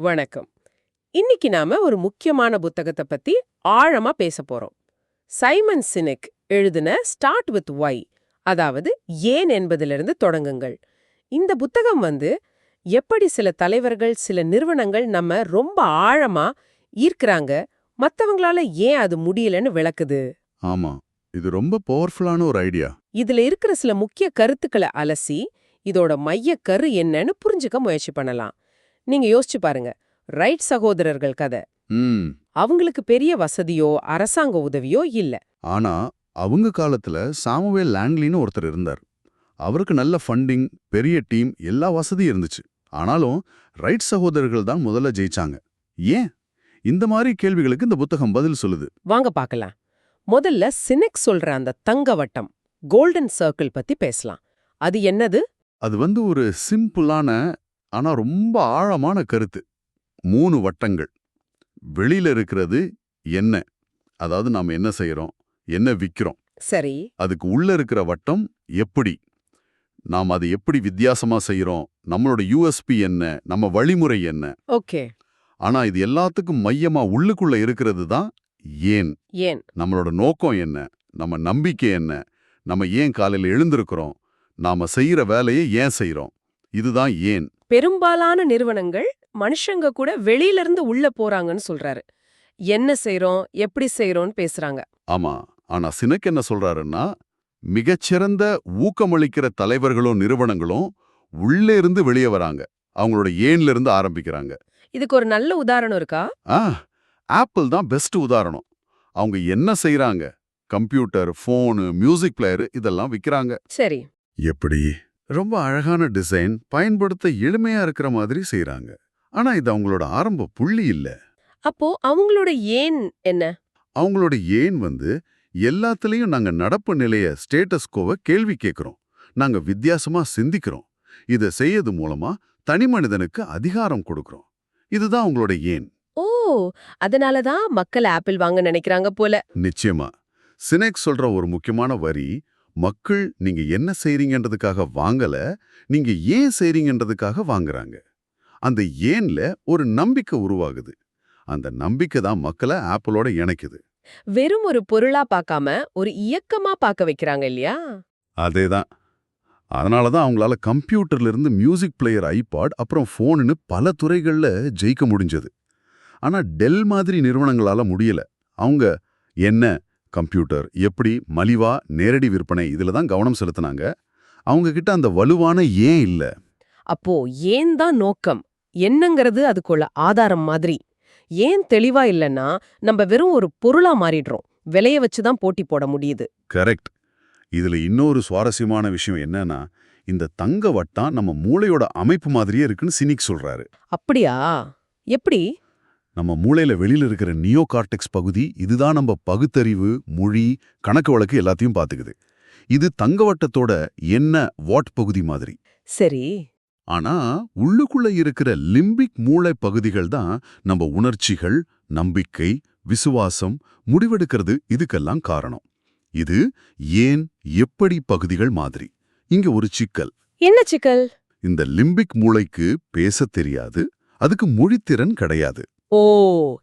வணக்கம். இன்னைக்கு நாம ஒரு முக்கியமான புத்தகத்தை பத்தி ஆழமா பேச போறோம். சைமன் சினிக் எழுதின ஸ்டார்ட் வித் ஒய் அதாவது ஏன் என்பதிலிருந்து தொடங்குங்கள். இந்த புத்தகம் வந்து எப்படி சில தலைவர்கள் சில நிறுவனங்கள் நம்ம ரொம்ப ஆழமா ஈர்க்கறாங்க மத்தவங்களால ஏன் அது முடியலன்னு விளக்குது? ஆமா இது ரொம்ப பவர்ஃபுல்லான ஒரு ஐடியா இதுல இருக்கிற சில முக்கிய கருத்துக்களை அலசி இதோட மைய கரு என்னன்னு புரிஞ்சுக்க முயற்சி பண்ணலாம். நீங்க யோசிச்சு பாருங்க. ரைட் சகோதரர்கள் கதை. அவங்களுக்கு பெரிய வசதியோ அரசாங்க உதவியோ இல்ல. ஆனா அவங்க காலத்துல சாமுவேல் லாங்லின்னு ஒருத்தர் இருந்தார். அவருக்கு நல்ல ஃபண்டிங் பெரிய டீம் எல்லா வசதியும் இருந்துச்சு. ஆனாலும் ரைட் சகோதரர்கள் தான் முதல்ல ஜெயிச்சாங்க. ஏன்? இந்த மாதிரி கேள்விகளுக்கு இந்த புத்தகம் பதில் சொல்லுது. வாங்க பார்க்கலாம் முதல்ல சினெக் சொல்ற அந்த தங்க வட்டம் கோல்டன் சர்க்கிள் பத்தி பேசலாம். அது என்னது? அது வந்து ஒரு சிம்பிளான ஆனா ரொம்ப ஆழமான கருத்து. மூணு வட்டங்கள். வெளியில இருக்கிறது என்ன? அதாவது நாம என்ன செய்யறோம் என்ன விக்கிறோம்? சரி. அதுக்கு உள்ள இருக்கிற வட்டம் எப்படி? நாம் அதை எப்படி வித்தியாசமா செய்யறோம் நம்மளோட யூஎஸ்பி என்ன? நம்ம வழிமுறை என்ன? ஓகே. ஆனா இது எல்லாத்துக்கும் மையமா உள்ளுக்குள்ள இருக்கிறது தான் ஏன்? ஏன்? நம்மளோட நோக்கம் என்ன? நம்ம நம்பிக்கை என்ன? நம்ம ஏன் காலையில எழுந்திருக்கிறோம்? நாம செய்யற வேலையை ஏன் செய்றோம்? இதுதான் ஏன்? பெரும்பாலான நிறுவனங்கள் மனுஷங்க கூட வெளியில இருந்து உள்ள போறாங்கன்னு சொல்றாரு. என்ன செய்றோம்? எப்படி செய்றோம்னு பேசுறாங்க. ஆமா. ஆனா சினக் என்ன சொல்றாருன்னா மிகச்சிறந்த ஊக்கமளிக்கிற தலைவர்களும் நிறுவனங்களும் உள்ளே இருந்து வெளியே வராங்க. அவங்களோட ஏன்ல இருந்து ஆரம்பிக்கிறாங்க. இதுக்கு ஒரு நல்ல உதாரணம் இருக்கா? ஆப்பிள் தான் பெஸ்ட் உதாரணம். அவங்க என்ன செய்றாங்க? கம்ப்யூட்டர் ஃபோனு மியூசிக் பிளேயர் இதெல்லாம் விக்கிறாங்க. சரி. எப்படி? ரொம்ப அழகான டிசைன் பயன்படுத்த எளிமையா இருக்கிற மாதிரி செய்றாங்க. ஆனா இது அவங்களோட ஆரம்ப புள்ளி இல்ல. அப்போ அவங்களோட ஏன் என்ன? அவங்களோட ஏன் வந்து எல்லாத்துலயும் நாங்க நடப்பு நிலைய ஸ்டேட்டஸ்கோவை கேள்வி கேட்கிறோம் நாங்க வித்தியாசமா சிந்திக்கிறோம். இதை செய்யறது மூலமா தனி மனிதனுக்கு அதிகாரம் கொடுக்கிறோம். இதுதான் அவங்களோட ஏன். ஓ! அதனாலதான் மக்கள் ஆப்பிள் வாங்க நினைக்கிறாங்க போல. நிச்சயமா. சினெக் சொல்ற ஒரு முக்கியமான வரி மக்கள் நீங்க என்ன செய்றீங்கன்றதுக்காக வாங்கல நீங்க ஏன் செய்றீங்கன்றதுக்காக வாங்குறாங்க. அந்த ஏன்ல ஒரு நம்பிக்கை உருவாகுது. அந்த நம்பிக்கை தான் மக்களை ஆப்பிளோட இணைக்குது. வெறும் ஒரு பொருளா பார்க்காம ஒரு இயக்கமா பார்க்க வைக்கிறாங்க இல்லையா? அதேதான். அதனால தான் அவங்களால கம்ப்யூட்டர்ல இருந்து மியூசிக் பிளேயர் ஐபாட் அப்புறம் ஃபோனுன்னு பல துறைகள்ல ஜெயிக்க முடிஞ்சது. ஆனா டெல் மாதிரி நிறுவனங்களால முடியல. அவங்க என்ன கம்ப்யூட்டர் எப்படி மலிவா நேரடி விற்பனை இதுல தான் கவனம் செலுத்தினாங்க. அவங்க கிட்ட அந்த வலுவான ஏன் இல்ல? அப்போ ஏன் தான் நோக்கம்? என்னங்கிறது அதுக்குள்ள ஆதாரம் மாதிரி. ஏன் தெளிவா இல்லைன்னா நம்ம வெறும் ஒரு பொருளா மாறிடுறோம். விலைய வச்சு தான் போட்டி போட முடியுது. கரெக்ட். இதுல இன்னொரு சுவாரஸ்யமான விஷயம் என்னன்னா இந்த தங்க வட்டம் நம்ம மூளையோட அமைப்பு மாதிரியே இருக்குன்னு சினிக் சொல்றாரு. அப்படியா? எப்படி? நம்ம மூளையில வெளியில இருக்கிற நியோ கார்டெக்ஸ் பகுதி இதுதான் நம்ம பகுத்தறிவு மொழி கணக்கு வழக்கு எல்லாத்தையும் பாத்துக்குது. இது தங்கவட்டத்தோட என்ன வாட் பகுதி மாதிரி. சரி. ஆனா உள்ளுக்குள்ள இருக்கிற லிம்பிக் மூளை பகுதிகள் தான் நம்ம உணர்ச்சிகள் நம்பிக்கை விசுவாசம் முடிவெடுக்கிறது இதுக்கெல்லாம் காரணம். இது ஏன் எப்படி பகுதிகள் மாதிரி? இங்க ஒரு சிக்கல். என்ன சிக்கல்? இந்த லிம்பிக் மூளைக்கு பேசத் தெரியாது அதுக்கு மொழித்திறன் கிடையாது. ஓ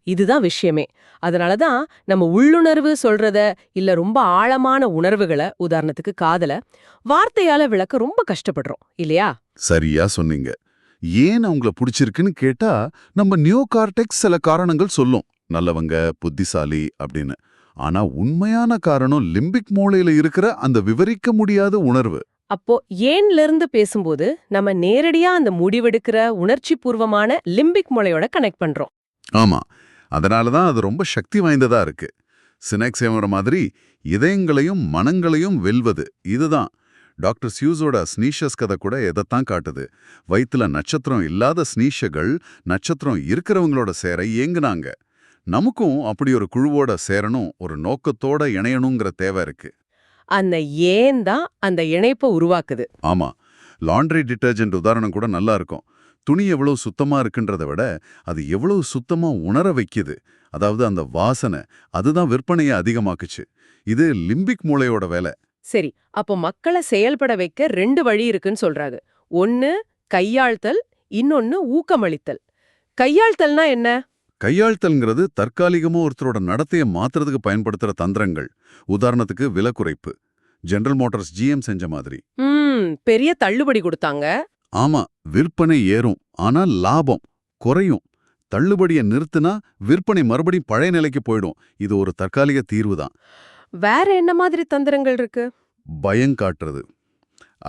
இதுதான் விஷயமே. அதனாலதான் நம்ம உள்ளுணர்வு சொல்றத இல்ல ரொம்ப ஆழமான உணர்வுகளை உதாரணத்துக்கு காதல வார்த்தையால விளக்க ரொம்ப கஷ்டப்படுறோம் இல்லையா? சரியா சொன்னீங்க. ஏன் அவங்கள பிடிச்சிருக்குன்னு கேட்டா நம்ம நியோ கார்டெக்ஸ் சில காரணங்கள் சொல்லும். நல்லவங்க புத்திசாலி அப்படின்னு. ஆனா உண்மையான காரணம் லிம்பிக் மூளையில இருக்கிற அந்த விவரிக்க முடியாத உணர்வு. அப்போ ஏன்ல இருந்து பேசும்போது நம்ம நேரடியா அந்த முடிவெடுக்கிற உணர்ச்சி பூர்வமான லிம்பிக் மூளையோட கனெக்ட் பண்றோம்? ஆமா அதனால தான் அது ரொம்ப சக்தி வாய்ந்ததா இருக்கு. சினெக்ஸ் ஏமற மாதிரி இதயங்களையும் மனங்களையும் வெல்வது இதுதான் டாக்டர் சியூஸோட ஸ்னீஷஸ் கதை கூட எதைத்தான் காட்டுது? வயித்துல நட்சத்திரம் இல்லாத ஸ்னீஷகள் நட்சத்திரம் இருக்கிறவங்களோட சேர ஏங்குனாங்க. நமக்கும் அப்படி ஒரு குழுவோட சேரணும் ஒரு நோக்கத்தோட இணையணுங்கிற தேவை இருக்கு. அந்த ஏன் தான் அந்த இணைப்பை உருவாக்குது. ஆமா லாண்ட்ரி டிட்டர்ஜென்ட் உதாரணம் கூட நல்லா இருக்கும். துணி எவ்வளவு சுத்தமா இருக்குன்றத விட அது எவ்வளவு சுத்தமா உணர வைக்குது. அதாவது அந்த வாசனை அதுதான் விற்பனையை அதிகமாக்குச்சு. இது லிம்பிக் மூளையோட வேலை. சரி அப்போ மக்களை செயல்பட வைக்க ரெண்டு வழி இருக்குன்னு சொல்றாங்க ஒன்னு கையாள்தல் இன்னொன்னு ஊக்கமளித்தல். கையாள்தல்னா என்ன? கையாழ்த்தல்ங்கிறது தற்காலிகமா ஒருத்தரோட நடத்தைய மாத்துறதுக்கு பயன்படுத்துற தந்திரங்கள். உதாரணத்துக்கு விலை குறைப்பு ஜெனரல் மோட்டார்ஸ் ஜிஎம் செஞ்ச மாதிரி. பெரிய தள்ளுபடி கொடுத்தாங்க. ஆமா விற்பனை ஏறும் ஆனா லாபம் குறையும். தள்ளுபடியை நிறுத்தினா விற்பனை மறுபடியும் பழைய நிலைக்கு போயிடும். இது ஒரு தற்காலிக தீர்வு தான் வேற என்ன மாதிரி தந்திரங்கள் இருக்கு? பயம் காட்டுறது.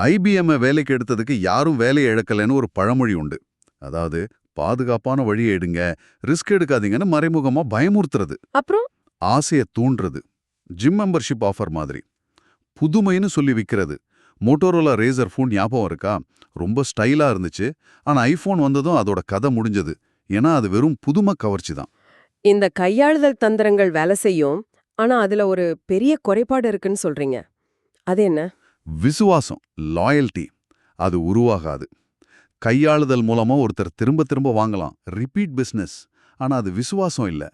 ஐபிஎம் வேலைக்கு எடுத்ததுக்கு யாரும் வேலையை இழக்கலைன்னு ஒரு பழமொழி உண்டு. அதாவது பாதுகாப்பான வழியை எடுங்க ரிஸ்க் எடுக்காதீங்கன்னு மறைமுகமா பயமுறுத்துறது. அப்புறம்? ஆசையை தூண்டுறது. ஜிம் மெம்பர்ஷிப் ஆஃபர் மாதிரி. புதுமைன்னு சொல்லி விற்கிறது மோட்டோரோலா ரேசர் ஃபோன் ஞாபகம் இருக்கா? ரொம்ப ஸ்டைலா இருந்துச்சு. ஆனா ஐஃபோன் வந்ததும் அதோட கதை முடிஞ்சது. ஏன்னா அது வெறும் புதுமை கவர்ச்சி தான். இந்த கையாளுதல் தந்திரங்கள் வேலை செய்யும். ஆனா அதுல ஒரு பெரிய குறைபாடு இருக்குன்னு சொல்றீங்க. அது என்ன? விசுவாசம் லாயல்டி அது உருவாகாது. கையாளுதல் மூலமா ஒருத்தர் திரும்ப திரும்ப வாங்கலாம். ரிப்பீட் பிசினஸ் ஆனா அது விசுவாசம் இல்ல.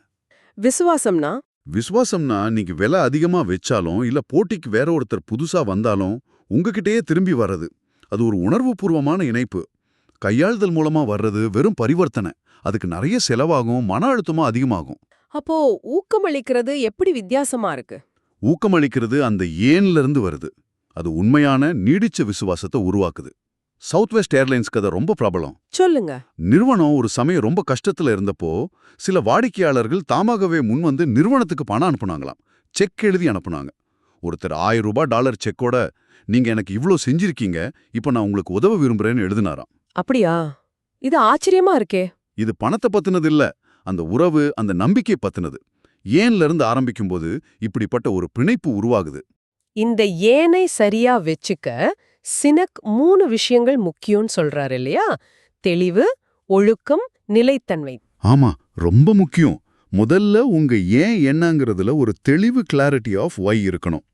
விசுவாசம்னா? விசுவாசம்னா நீங்க விலை அதிகமா வச்சாலும் இல்ல போட்டிக்கு வேற ஒருத்தர் புதுசா வந்தாலும் உங்ககிட்டயே திரும்பி வர்றது. அது ஒரு உணர்வுபூர்வமான இணைப்பு. கையாளுதல் மூலமா வர்றது வெறும் பரிவர்த்தனை. அதுக்கு நிறைய செலவாகும் மன அழுத்தமும் அதிகமாகும். அப்போ ஊக்கமளிக்கிறது எப்படி வித்தியாசமா இருக்கு? ஊக்கமளிக்கிறது அந்த ஏன்ல இருந்து வருது. அது உண்மையான நீடிச்ச விசுவாசத்தை உருவாக்குது. சவுத் வெஸ்ட் ஏர்லைன்ஸ் கதை ரொம்ப பிரபலம். சொல்லுங்க. நிறுவனம் ஒரு சமயம் ரொம்ப கஷ்டத்துல இருந்தப்போ சில வாடிக்கையாளர்கள் தாமாகவே முன்வந்து நிறுவனத்துக்கு பணம் அனுப்புனாங்களாம். செக் எழுதி அனுப்புனாங்க. ஒருத்தர் ஆயிரம் ரூபாய் டாலர் செக்கோட நீங்க எனக்கு இவ்ளோ செஞ்சிருக்கீங்க இப்ப நான் உங்களுக்கு உதவ விரும்புறேன்னு எழுதினாராம். அப்படியா? இது ஆச்சரியமா இருக்கே. இது பணத்தை பத்தினது இல்ல அந்த உறவு அந்த நம்பிக்கை பத்தினது. ஏன்ல இருந்து ஆரம்பிக்கும்போது இப்படிப்பட்ட ஒரு பிணைப்பு உருவாகுது? இந்த ஏனை சரியா வெச்சுக்க சினக் மூணு விஷயங்கள் முக்கியம்னு சொல்றாரு இல்லையா? தெளிவு ஒழுக்கம் நிலைத்தன்மை. ஆமா ரொம்ப முக்கியம். முதல்ல உங்க ஏன் என்னங்கிறதுல ஒரு தெளிவு கிளாரிட்டி ஆஃப் ஒய் இருக்கணும்.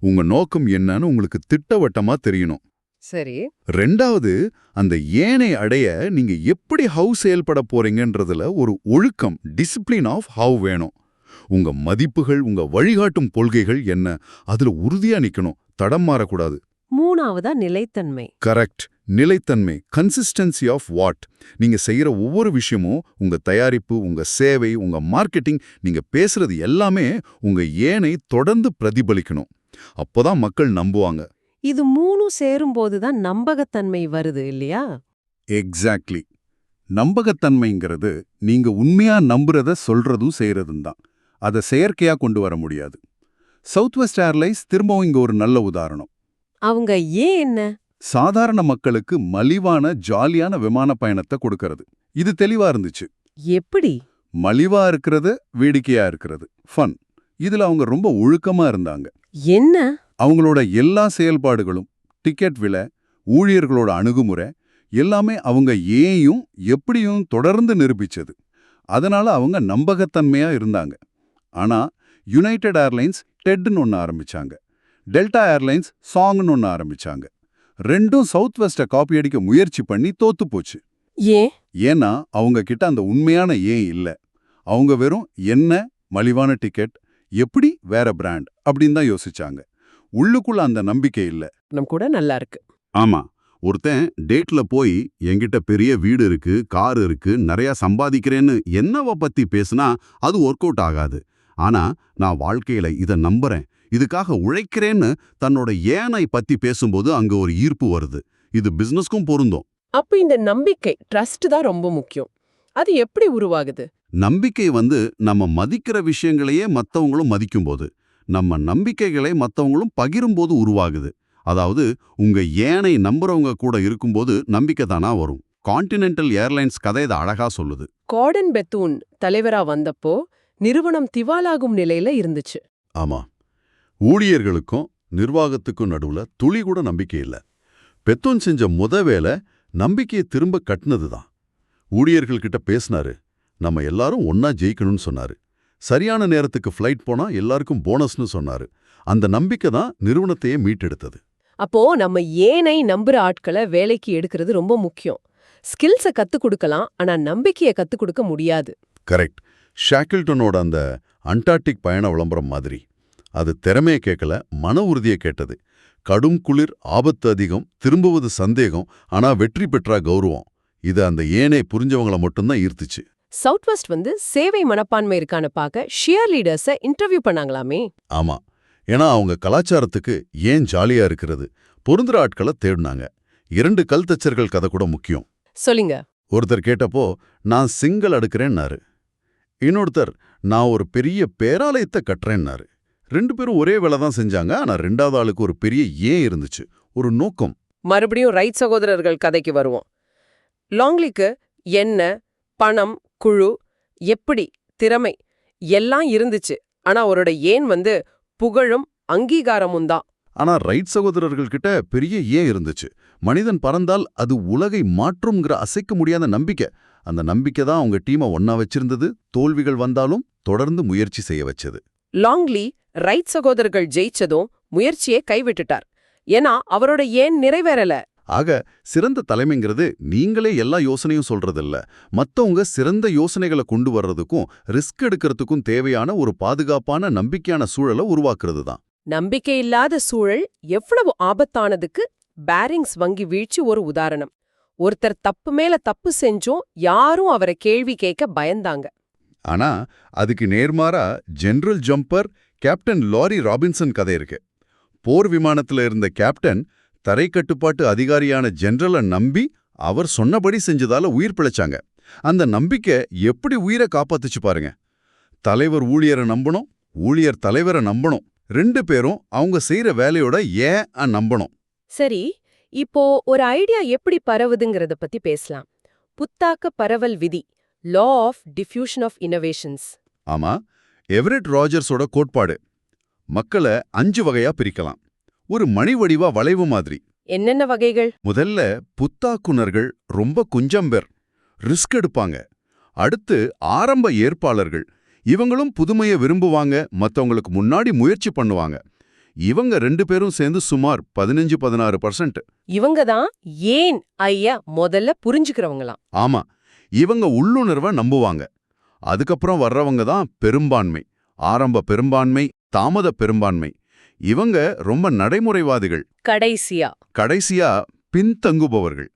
உங்க நோக்கம் என்னன்னு உங்களுக்கு திட்டவட்டமா தெரியணும். சரி. ரெண்டாவது அந்த ஏனை அடைய நீங்க எப்படி ஹவு செயல்பட போறீங்கன்றதுல ஒரு ஒழுக்கம் டிசிப்ளின் ஆஃப் ஹவ் வேணும். உங்க மதிப்புகள் உங்க வழிகாட்டும் கொள்கைகள் என்ன அதுல உறுதியா நிக்கணும் தடம் மாறக்கூடாது. மூணாவதா நிலைத்தன்மை? கரெக்ட் நிலைத்தன்மை கன்சிஸ்டன்சி ஆஃப் வாட் நீங்க செய்யற ஒவ்வொரு விஷயமும் உங்க தயாரிப்பு உங்க சேவை உங்க மார்க்கெட்டிங் நீங்க பேசுறது எல்லாமே உங்க ஏனை தொடர்ந்து பிரதிபலிக்கணும். அப்போதான் மக்கள் நம்புவாங்க. இது மூணும் சேரும்போது தான் நம்பகத்தன்மை வருது இல்லையா? எக்ஸாக்ட்லி நம்பகத்தன்மைங்கிறது நீங்க உண்மையா நம்புறத சொல்றதும் செய்யறதும் தான். அதை செயற்கையா கொண்டு வர முடியாது. சவுத் வெஸ்ட் ஏர்லைன்ஸ் திரும்பவும் இங்க ஒரு நல்ல உதாரணம். அவங்க ஏன் என்ன? சாதாரண மக்களுக்கு மலிவான ஜாலியான விமான பயணத்தை கொடுக்கறது. இது தெளிவா இருந்துச்சு. எப்படி? மலிவா இருக்கிறது வேடிக்கையா இருக்கிறது. ஃபன் இதுல அவங்க ரொம்ப ஒழுக்கமா இருந்தாங்க. என்ன? அவங்களோட எல்லா செயல்பாடுகளும் டிக்கெட் விலை ஊழியர்களோட அணுகுமுறை எல்லாமே அவங்க ஏயும் எப்படியும் தொடர்ந்து நிரூபிச்சது. அதனால அவங்க நம்பகத்தன்மையா இருந்தாங்க. ஆனா யுனைடெட் ஏர்லைன்ஸ் டெட்னு ஒன்று ஆரம்பிச்சாங்க. டெல்டா ஏர்லைன்ஸ் சாங்னு ஒன்று ஆரம்பிச்சாங்க. ரெண்டும் சவுத் வெஸ்ட்டை காப்பி அடிக்க முயற்சி பண்ணி தோத்து போச்சு. ஏன்? ஏன்னா அவங்க கிட்ட அந்த உண்மையான ஏன் இல்ல. அவங்க வெறும் என்ன மலிவான டிக்கெட் எப்படி வேற பிராண்ட் அப்படின்னு தான் யோசிச்சாங்க. உள்ளுக்குள்ள அந்த நம்பிக்கை இல்ல. நம் கூட நல்லா இருக்கு. ஆமா. ஒருத்தன் டேட்ல போய் என்கிட்ட பெரிய வீடு இருக்கு கார் இருக்கு நிறைய சம்பாதிக்கிறேன்னு என்னவ பத்தி பேசுனா அது ஒர்க் அவுட் ஆகாது. ஆனா நான் வாழ்க்கையில இத நம்புறேன். இதுக்காக உழைக்கிறேன்னு தன்னோட ஏனை பத்தி பேசும்போது அங்க ஒரு ஈர்ப்பு வருது. இது பிசினஸ்க்கும் பொருந்தும். அப்ப இந்த நம்பிக்கை ட்ரஸ்ட் தான் ரொம்ப முக்கியம். அது எப்படி உருவாகுது? நம்பிக்கை வந்து நம்ம மதிக்கிற விஷயங்களையே மத்தவங்களும் மதிக்கும்போது நம்ம நம்பிக்கைகளை மத்தவங்களும் பகிரும்போது உருவாகுது. அதாவது உங்க ஏனை நம்புறவங்க கூட இருக்கும்போது நம்பிக்கை தானா வரும். கான்டினென்டல் ஏர்லைன்ஸ் கதை இதை அழகா சொல்லுது. கார்டன் பெத்தூன் தலைவரா வந்தப்போ நிறுவனம் திவாலாகும் நிலையில இருந்துச்சு. ஆமா. ஊழியர்களுக்கும் நிர்வாகத்துக்கும் நடுவுல துளி கூட நம்பிக்கை இல்ல. பெத்தோன் செஞ்ச முத வேலை நம்பிக்கையை திரும்ப கட்டினது தான். ஊழியர்கள் கிட்ட பேசினாரு நம்ம எல்லாரும் ஒன்னா ஜெயிக்கணும்னு சொன்னாரு. சரியான நேரத்துக்கு ஃப்ளைட் போனா எல்லாருக்கும் போனஸ்னு சொன்னாரு. அந்த நம்பிக்கை தான் நிறுவனத்தையே மீட்டெடுத்தது. அப்போ நம்ம ஏனை நம்புற ஆட்களை வேலைக்கு எடுக்கிறது ரொம்ப முக்கியம். ஸ்கில்ஸ கத்து கொடுக்கலாம் ஆனா நம்பிக்கைய கத்து கொடுக்க முடியாது. கரெக்ட் ஷாக்கில்டனோட அந்த அண்டார்டிக் பயண விளம்பரம் மாதிரி. அது திறமையை கேட்கல மன உறுதியை கேட்டது. கடும் குளிர் ஆபத்து அதிகம் திரும்புவது சந்தேகம் ஆனா வெற்றி பெற்றா கௌரவம். இது அந்த ஏனை புரிஞ்சவங்கள மட்டும்தான் ஈர்த்துச்சு. சவுத் வெஸ்ட் வந்து சேவை மனப்பான்மை இருக்கான்னு பார்க்க ஷியர் லீடர்ஸை இன்டர்வியூ பண்ணாங்களாமே. ஆமா. ஏன்னா அவங்க கலாச்சாரத்துக்கு ஏன் ஜாலியா இருக்கிறது? பொருந்துற ஆட்களை தேடினாங்க. இரண்டு கல் தச்சர்கள் கதை கூட முக்கியம். சொல்லுங்க. ஒருத்தர் கேட்டப்போ நான் சிங்கிள் அடுக்கிறேன்னாரு. இன்னொருத்தர் நான் ஒரு பெரிய பேராலயத்தை கட்டுறேன்னாரு. ரெண்டு பேரும் ஒரே வேலை தான் செஞ்சாங்க ஆனா ரெண்டாவது ஆளுக்கு ஒரு பெரிய ஏன் இருந்துச்சு. ஒரு நோக்கம். மறுபடியும் ரைட் சகோதரர்கள் கதைக்கு வருவோம். லாங்லிக்கு என்ன பணம் குழு எப்படி திறமை எல்லாம் இருந்துச்சு. ஆனா அவரோட ஏன் வந்து புகழும் அங்கீகாரமும் தான். ஆனா ரைட் சகோதரர்கள் கிட்ட பெரிய ஏன் இருந்துச்சு. மனிதன் பறந்தால் அது உலகை மாற்றும்ங்கிற அசைக்க முடியாத நம்பிக்கை. அந்த நம்பிக்கை தான் அவங்க டீமை ஒன்னா வச்சிருந்தது. தோல்விகள் வந்தாலும் தொடர்ந்து முயற்சி செய்ய வச்சது. லாங்லி ரைட் சகோதரர்கள் ஜெயிச்சதும் முயற்சியை கைவிட்டுட்டார். ஏன்னா அவரோட ஏன் நிறைவேறல? ஆக சிறந்த தலைமைங்கிறது நீங்களே எல்லா யோசனையும் சொல்றதில்ல. மத்தவங்க சிறந்த யோசனைகளை கொண்டு வர்றதுக்கும் ரிஸ்க் எடுக்கிறதுக்கும் தேவையான ஒரு பாதுகாப்பான நம்பிக்கையான சூழலை உருவாக்குறது தான். நம்பிக்கை இல்லாத சூழல் எவ்வளவு ஆபத்தானதுக்கு பேரிங்ஸ் வங்கி வீழ்ச்சி ஒரு உதாரணம். ஒருத்தர் தப்பு மேல தப்பு செஞ்சும் யாரும் அவரை கேள்வி கேட்க பயந்தாங்க. ஆனா அதுக்கு நேர்மாறா general Jumper captain Larry Robinson கதை இருக்கு. போர் விமானத்துல இருந்த கேப்டன் தரை கட்டுப்பாட்டு அதிகாரியான ஜெனரலை நம்பி அவர் சொன்னபடி செஞ்சதால உயிர் பிழைச்சாங்க. அந்த நம்பிக்கை எப்படி உயிரை காப்பாத்துச்சு பாருங்க. தலைவர் ஊழியரை நம்பணும் ஊழியர் தலைவரை நம்பணும். ரெண்டு பேரும் அவங்க செய்யற வேலையோட ஏன் நம்பணும். சரி இப்போ ஒரு ஐடியா எப்படி பரவுதுங்கிறத பத்தி பேசலாம். புத்தாக்க பரவல் விதி law of diffusion of innovations ஆமா எவரெட் ராஜர்ஸோட கோட்பாடு. மக்களை அஞ்சு வகையா பிரிக்கலாம். ஒரு மணி வடிவா வளைவு மாதிரி. என்னென்ன வகைகள்? முதல்ல புத்தாக்குனர்கள் ரொம்ப குஞ்சம் பேர். ரிஸ்க் எடுப்பாங்க. அடுத்து ஆரம்ப ஏற்பாளர்கள். இவங்களும் புதுமையை விரும்புவாங்க மத்தவங்களுக்கு முன்னாடி முயற்சி பண்ணுவாங்க. இவங்க ரெண்டு பேரும் சேர்ந்து சுமார் பதினஞ்சு பதினாறு பர்சன்ட். இவங்க தான் ஏன் ஐயா முதல்ல புரிஞ்சுக்கிறவங்களாம்? ஆமா. இவங்க உள்ளுணர்வை நம்புவாங்க. அதுக்கப்புறம் வர்றவங்க தான் பெரும்பான்மை. ஆரம்ப பெரும்பான்மை தாமத பெரும்பான்மை. இவங்க ரொம்ப நடைமுறைவாதிகள். கடைசியா. கடைசியா பின்தங்குபவர்கள்.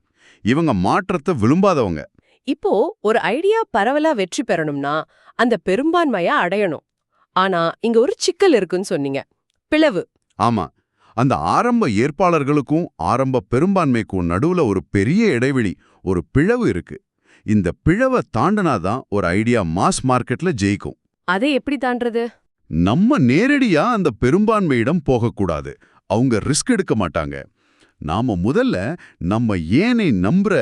இவங்க மாற்றத்தை விரும்பாதவங்க. இப்போ ஒரு ஐடியா பரவலா வெற்றி பெறணும்னா அந்த பெரும்பான்மையா அடையணும். ஆனா இங்க ஒரு சிக்கல் இருக்குன்னு சொன்னீங்க. பிளவு. ஆமா. அந்த ஆரம்ப ஏற்பாளர்களுக்கும் ஆரம்ப பெரும்பான்மைக்கும் நடுவுல ஒரு பெரிய இடைவெளி ஒரு பிளவு இருக்கு. இந்த பிளவை தாண்டினாதான் ஒரு ஐடியா மாஸ் மார்க்கெட்ல ஜெயிக்கும். அதை எப்படி தாண்டறது? நம்ம நேரடியா அந்த பெரும்பான்மையிடம் போகக்கூடாது. அவங்க ரிஸ்க் எடுக்க மாட்டாங்க. நாம முதல்ல நம்ம ஏனை நம்புற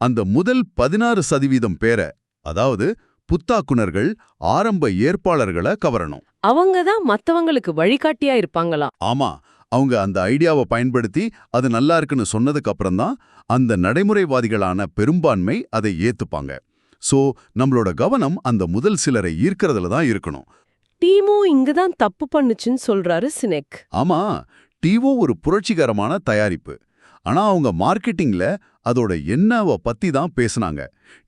அந்த முதல் பதினாறு சதவீதம் பேரை அதாவது புத்தாக்குனர்கள் ஆரம்ப ஏற்பாளர்களை கவரணும். அவங்க தான் மத்தவங்களுக்கு வழிகாட்டியா இருப்பாங்களாம் ஆமா. அவங்க அந்த ஐடியாவை பயன்படுத்தி அது நல்லா இருக்குன்னு சொன்னதுக்கு அப்புறம் தான் அந்த நடைமுறைவாதிகளான பெரும்பான்மை அதை ஏத்துப்பாங்க. சோ நம்மளோட கவனம் அந்த முதல் சிலரை ஈர்க்கறதுல தான் இருக்கணும். டீமும் இங்கதான் தப்பு பண்ணுச்சுன்னு சொல்றாரு சினெக். ஆமா டிவோ ஒரு புரட்சிகரமான தயாரிப்பு. ஆனா அவங்க மார்க்கெட்டிங்ல அதோட என்னவ பத்தி தான் பேசுனாங்க.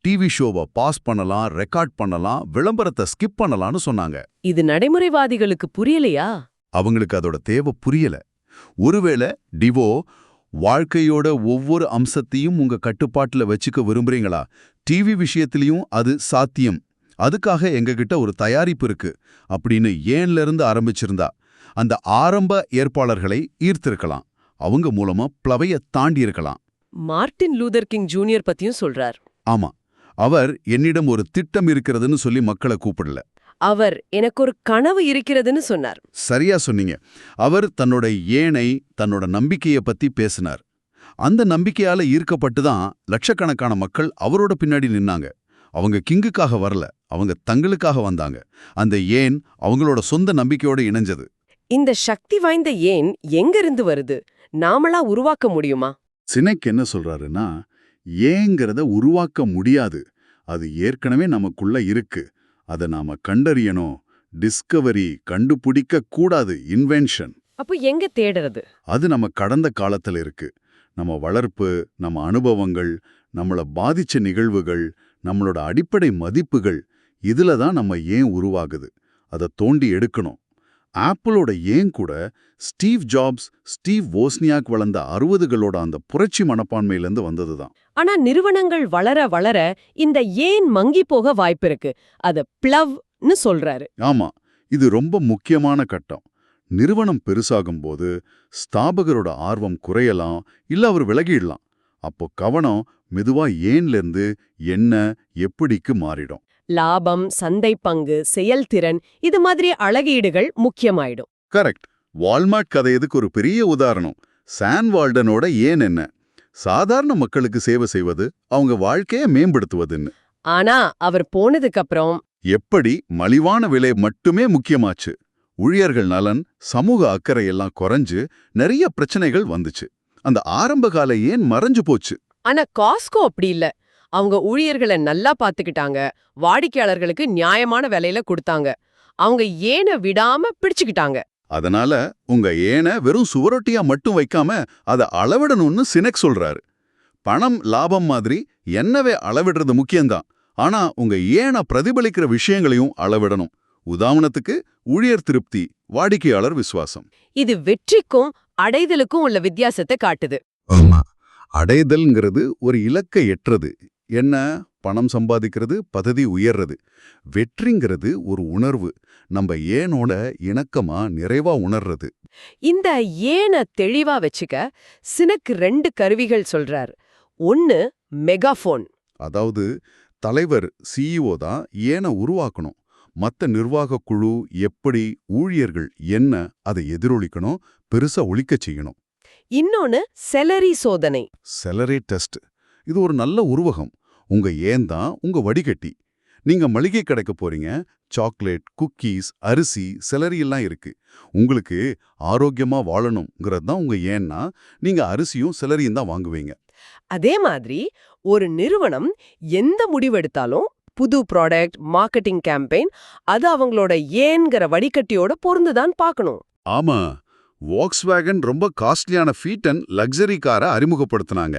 டிவி ஷோவை பாஸ் பண்ணலாம் ரெக்கார்ட் பண்ணலாம் விளம்பரத்தை ஸ்கிப் பண்ணலாம்னு சொன்னாங்க. இது நடைமுறைவாதிகளுக்கு புரியலையா? அவங்களுக்கு அதோட தேவை புரியல. ஒருவேளை டிவோ வாழ்க்கையோட ஒவ்வொரு அம்சத்தையும் உங்க கட்டுப்பாட்டுல வச்சுக்க விரும்புறீங்களா? டிவி விஷயத்திலையும் அது சாத்தியம். அதுக்காக எங்ககிட்ட ஒரு தயாரிப்பு இருக்கு அப்படின்னு ஏன்ல இருந்து ஆரம்பிச்சிருந்தா. அந்த ஆரம்ப ஏற்பாளர்களை ஈர்த்திருக்கலாம். அவங்க மூலமா பிளவைய தாண்டி இருக்கலாம் மார்ட்டின் லூதர் கிங் ஜூனியர் பத்தியும் சொல்றார். ஆமா. அவர் என்னிடம் ஒரு திட்டம் இருக்கிறதுன்னு சொல்லி மக்களை கூப்பிடல. அவர் எனக்கு ஒரு கனவு இருக்கிறதுன்னு சொன்னார். சரியா சொன்னீங்க. அவர் தன்னோட ஏனை தன்னோட நம்பிக்கைய பத்தி பேசினார். அந்த நம்பிக்கையால ஈர்க்கப்பட்டு தான் லட்சக்கணக்கான மக்கள் அவரோட பின்னாடி நின்னாங்க. அவங்க கிங்குக்காக வரல. அவங்க தங்களுக்காக வந்தாங்க. அந்த ஏன் அவங்களோட சொந்த நம்பிக்கையோட இணைஞ்சது. இந்த சக்தி வாய்ந்த ஏன் எங்கிருந்து வருது? நாமளா உருவாக்க முடியுமா? சினைக் என்ன சொல்றாருன்னா ஏங்கிறத உருவாக்க முடியாது. அது ஏற்கனவே நமக்குள்ள இருக்கு. அதை நாம கண்டறியணும். டிஸ்கவரி கண்டுபிடிக்க கூடாது. இன்வென்ஷன். அப்போ எங்க தேடுறது? அது நம்ம கடந்த காலத்துல இருக்கு. நம்ம வளர்ப்பு நம்ம அனுபவங்கள் நம்மள பாதிச்ச நிகழ்வுகள் நம்மளோட அடிப்படை மதிப்புகள் இதுல தான் நம்ம ஏன் உருவாகுது? அதை தோண்டி எடுக்கணும். ஆப்பிளோட ஏன் கூட ஸ்டீவ் ஜாப்ஸ் ஸ்டீவ் வோஸ்னியாக் வளர்ந்த அறுபதுகளோட அந்த புரட்சி மனப்பான்மையிலேருந்து வந்தது தான். ஆனா நிறுவனங்கள் வளர வளர இந்த ஏன் மங்கி போக வாய்ப்பிருக்கு அத பிளவ்னு சொல்றாரு. ஆமா இது ரொம்ப முக்கியமான கட்டம். நிறுவனம் பெருசாகும்போது ஸ்தாபகரோட ஆர்வம் குறையலாம் இல்ல அவர் விலகிடலாம். அப்போ கவனம் மெதுவா ஏன்ல இருந்து என்ன எப்படிக்கு மாறிடும். லாபம் சந்தை பங்கு செயல்திறன் இது மாதிரி அழகீடுகள் முக்கியமாயிடும். கரெக்ட். வால்மார்ட் கதை இதுக்கு ஒரு பெரிய உதாரணம். சான் வால்டனோட ஏன் என்ன? சாதாரண மக்களுக்கு சேவை செய்வது அவங்க வாழ்க்கையை மேம்படுத்துவதுன்னு. ஆனா அவர் போனதுக்கு அப்புறம் எப்படி மலிவான விலை மட்டுமே முக்கியமாச்சு. ஊழியர்கள் நலன் சமூக அக்கறை எல்லாம் குறைஞ்சு நிறைய பிரச்சனைகள் வந்துச்சு. அந்த ஆரம்ப கால ஏன் மறைஞ்சு போச்சு? ஆனா காஸ்கோ அப்படி இல்ல. அவங்க ஊழியர்களை நல்லா பாத்துக்கிட்டாங்க வாடிக்கையாளர்களுக்கு நியாயமான விலையில கொடுத்தாங்க. அவங்க ஏன விடாம பிடிச்சுக்கிட்டாங்க. அதனால உங்க ஏன வெறும் சுவரொட்டியா மட்டும் வைக்காம அதை அளவிடணும்னு சினெக் சொல்றாரு. பணம் லாபம் மாதிரி என்னவே அளவிடுறது முக்கியம்தான். ஆனா உங்க ஏன பிரதிபலிக்கிற விஷயங்களையும் அளவிடணும். உதாரணத்துக்கு ஊழியர் திருப்தி வாடிக்கையாளர் விசுவாசம். இது வெற்றிக்கும் அடைதலுக்கும் உள்ள வித்தியாசத்தை காட்டுது. ஆமா. அடைதல்ங்கிறது ஒரு இலக்கை எட்டுறது. என்ன? பணம் சம்பாதிக்கிறது பதவி உயர்றது. வெற்றிங்கிறது ஒரு உணர்வு. நம்ம ஏனோட இணக்கமா நிறைவா உணர்றது. இந்த ஏன தெளிவா வச்சுக்க சினக்கு ரெண்டு கருவிகள் சொல்றார். ஒன்னு மெகாஃபோன். அதாவது தலைவர் சிஇஓ தான் ஏன உருவாக்கணும். மத்த நிர்வாக குழு எப்படி ஊழியர்கள் என்ன அதை எதிரொலிக்கணும் பெருசா ஒழிக்கச் செய்யணும். இன்னொன்னு செலரி சோதனை. Celery test. இது ஒரு நல்ல உருவகம். உங்க ஏன் தான் உங்க வடிகட்டி. நீங்க மளிகை கடைக்கு போறீங்க சாக்லேட் குக்கீஸ் அரிசி செலரி எல்லாம் இருக்கு. உங்களுக்கு ஆரோக்கியமா வாழணுங்கிறது தான் உங்க ஏன்னா நீங்க அரிசியும் செலரியும் தான் வாங்குவீங்க. அதே மாதிரி ஒரு நிறுவனம் எந்த முடிவெடுத்தாலும் புது ப்ராடக்ட் மார்க்கெட்டிங் கேம்பெயின் அது அவங்களோட ஏன்கிற வடிகட்டியோட பொருந்துதான் பார்க்கணும். ஆமா வாக்ஸ்வேகன் ரொம்ப காஸ்ட்லியான ஃபீட்டன் லக்ஸரி காரை அறிமுகப்படுத்தினாங்க.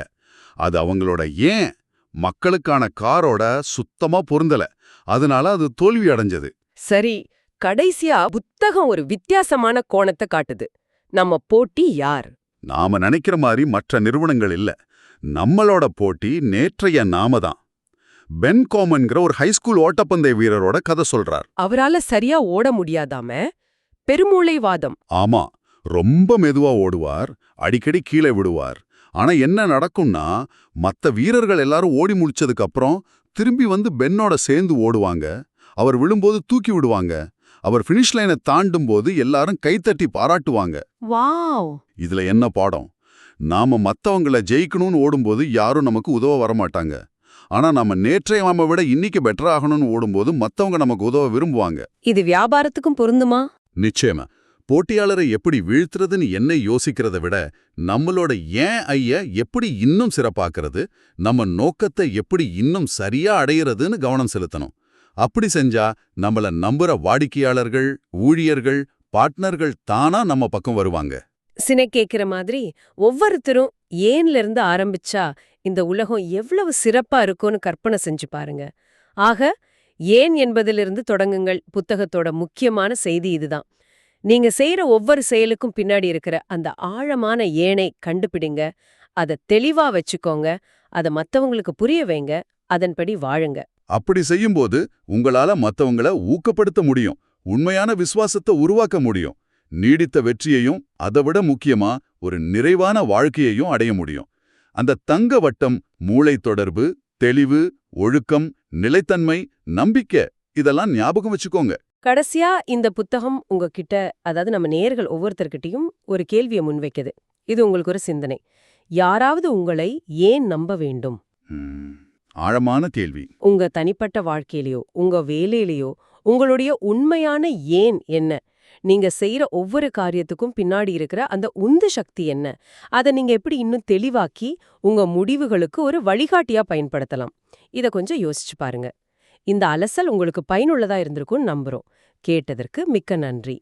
அது அவங்களோட ஏன் மக்களுக்கான காரோட சுத்தமா பொருந்தல? அதனால அது தோல்வி அடைஞ்சது. சரி கடைசியா புத்தகம் ஒரு வித்தியாசமான கோணத்தை காட்டுது. நம்ம போட்டி யார்? நாம நினைக்கிற மாதிரி மற்ற நிறுவனங்கள் இல்ல. நம்மளோட போட்டி நேற்றைய நாம தான். பென் கோமன்கிற ஒரு ஹைஸ்கூல் ஓட்டப்பந்தய வீரரோட கதை சொல்றார். அவரால சரியா ஓட முடியாதாம? பெருமூளைவாதம். ஆமா ரொம்ப மெதுவா ஓடுவார் அடிக்கடி கீழே விடுவார். ஆனா என்ன நடக்கும்னா மத்த வீரர்கள் எல்லாரும் ஓடி முடிச்சதுக்கு அப்புறம் திரும்பி வந்து பென்னோட சேர்ந்து ஓடுவாங்க. அவர் விழும்போது தூக்கி விடுவாங்க. அவர் ஃபினிஷ் லைனை தாண்டும் போது எல்லாரும் கைத்தட்டி பாராட்டுவாங்க. வாவ்! இதுல என்ன பாடம்? நாம மத்தவங்கள ஜெயிக்கணும்னு ஓடும்போது யாரும் நமக்கு உதவ வரமாட்டாங்க. ஆனா நாம நேற்றைய நாம விட இன்னைக்கு பெட்டர் ஆகணும்னு ஓடும்போது மத்தவங்க நமக்கு உதவ விரும்புவாங்க. இது வியாபாரத்துக்கும் பொருந்துமா? நிச்சயமா. போட்டியாளரை எப்படி வீழ்த்துறதுன்னு என்ன யோசிக்கிறத விட நம்மளோட ஏன் ஐய எப்படி இன்னும் சிறப்பாக்குறது நம்ம நோக்கத்தை எப்படி இன்னும் சரியா அடையிறதுன்னு கவனம் செலுத்தணும். அப்படி செஞ்சா நம்மள நம்புற வாடிக்கையாளர்கள் ஊழியர்கள் பார்ட்னர்கள் தானா நம்ம பக்கம் வருவாங்க. சினை கேக்குற மாதிரி ஒவ்வொருத்தரும் ஏன்ல இருந்து ஆரம்பிச்சா இந்த உலகம் எவ்வளவு சிறப்பா இருக்கும்னு கற்பனை செஞ்சு பாருங்க. ஆக ஏன் என்பதிலிருந்து தொடங்குங்கள். புத்தகத்தோட முக்கியமான செய்தி இதுதான். நீங்க செய்யற ஒவ்வொரு செயலுக்கும் பின்னாடி இருக்கிற அந்த ஆழமான ஏனை கண்டுபிடிங்க. அத தெளிவா வச்சுக்கோங்க. அத மத்தவங்களுக்கு புரிய வைங்க. அதன்படி வாழுங்க. அப்படி செய்யும்போது உங்களால மத்தவங்கள ஊக்கப்படுத்த முடியும். உண்மையான விசுவாசத்தை உருவாக்க முடியும். நீடித்த வெற்றியையும் அதைவிட முக்கியமா ஒரு நிறைவான வாழ்க்கையையும் அடைய முடியும். அந்த தங்க வட்டம் மூளை தொடர்பு தெளிவு ஒழுக்கம் நிலைத்தன்மை நம்பிக்கை இதெல்லாம் ஞாபகம் வச்சுக்கோங்க. கடைசியா இந்த புத்தகம் உங்ககிட்ட அதாவது நம்ம நேயர்கள் ஒவ்வொருத்தர்கிட்டயும் ஒரு கேள்வியை முன்வைக்குது. இது உங்களுக்கு ஒரு சிந்தனை. யாராவது உங்களை ஏன் நம்ப வேண்டும்? ஆழமான கேள்வி. உங்க தனிப்பட்ட வாழ்க்கையிலயோ உங்க வேலையிலயோ உங்களுடைய உண்மையான ஏன் என்ன? நீங்க செய்யற ஒவ்வொரு காரியத்துக்கும் பின்னாடி இருக்கிற அந்த உந்து சக்தி என்ன? அதை நீங்க எப்படி இன்னும் தெளிவாக்கி உங்க முடிவுகளுக்கு ஒரு வழிகாட்டியா பயன்படுத்தலாம்? இத கொஞ்சம் யோசிச்சு பாருங்க. இந்த அலசல் உங்களுக்கு பயனுள்ளதா இருந்திருக்கும்னு நம்புறோம். கேட்டதற்கு மிக்க நன்றி.